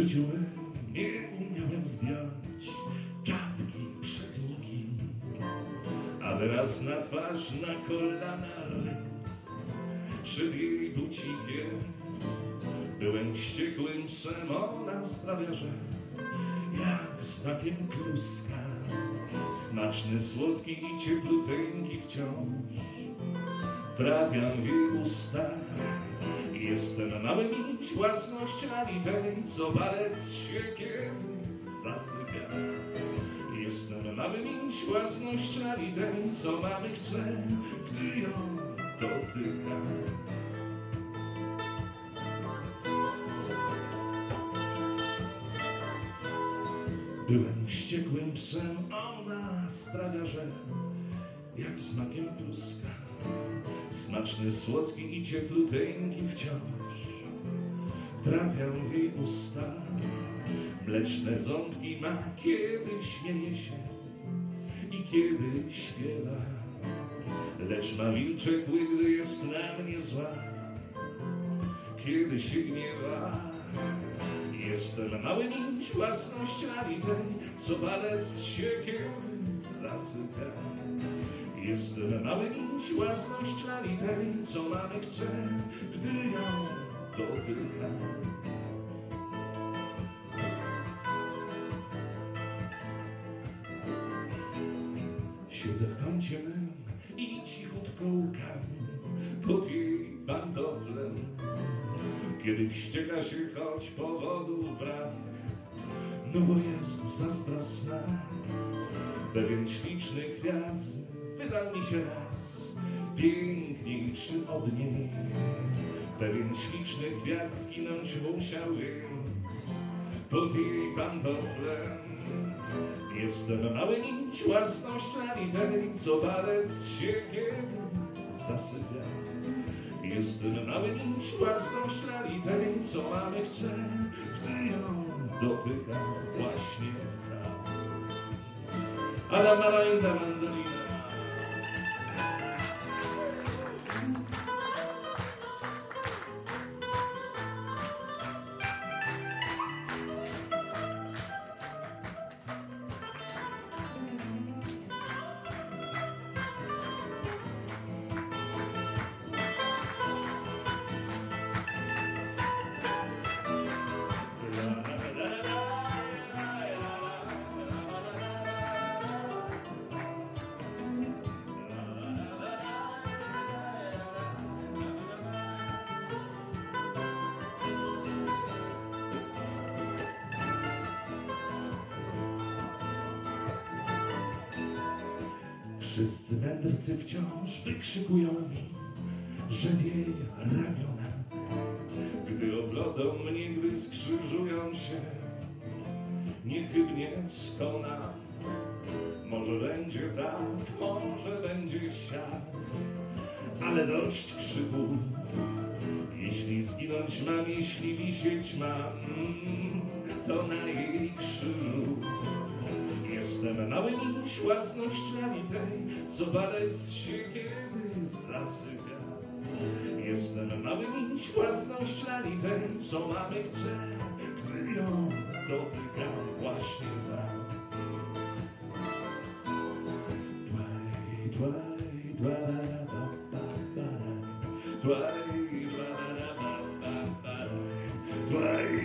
życiu nie umiałem zdjąć czapki przed nikim, a teraz na twarz, na kolana rys przed jej bucikiem. Byłem wściekłym psem, ona sprawia, że jak smakiem kluska, smaczny, słodki i ciepluteńki wciąż trafiam w jej usta. Jestem miś własnościami tej, co walec się kiedy zasypia. Jestem miś własnościami tej, co mamy chce, gdy ją dotyka. Byłem wściekłym psem, ona sprawia, że jak smakiem kluska, smaczny, słodki i ciepluteńki wciąż trafiał w jej usta. Mleczne ząbki ma, kiedy śmieje się i kiedy śpiewa, lecz ma wilcze kły, gdy jest na mnie zła, kiedy się gniewa. Jestem mały miś własnościami tej, co walec się kiedy zasypia. Jestem mały miś własnościami tej, co mamy chce, gdy ją dotyka. Siedzę w kącie mym i cichutko łkam pod jej pantoflem. Kiedy wścieka się choć powodów brak, no bo jest zazdrosna. Pewien śliczny kwiat wydał mi się raz piękniejszy od niej. Pewien śliczny kwiat zginąć musiał więc pod jej pantoflem. Jestem mały nić własnościami tej, co walec się kiedy zasypia. Jestem mały nić własnościami tej, co mamy chce, gdy ją dotyka właśnie tak. Ada Marainda Mandolina. Wszyscy mędrcy wciąż wykrzykują mi, że wieje ramiona. Gdy oglądam mnie, gdy skrzyżują się, niechybnie skona. Może będzie tak, może będzie siak, ale dość krzyku. Jeśli zginąć mam, jeśli wisieć mam, to na jej. Mały miś własnościami tej, co walec się kiedy zasypia. Jestem mały miś własnościami tej, co mamy chce, gdy ją dotyka właśnie tak. Dłaj, dłaj, dłaj, dłaj, dłaj, ba, ba, ba, dłaj,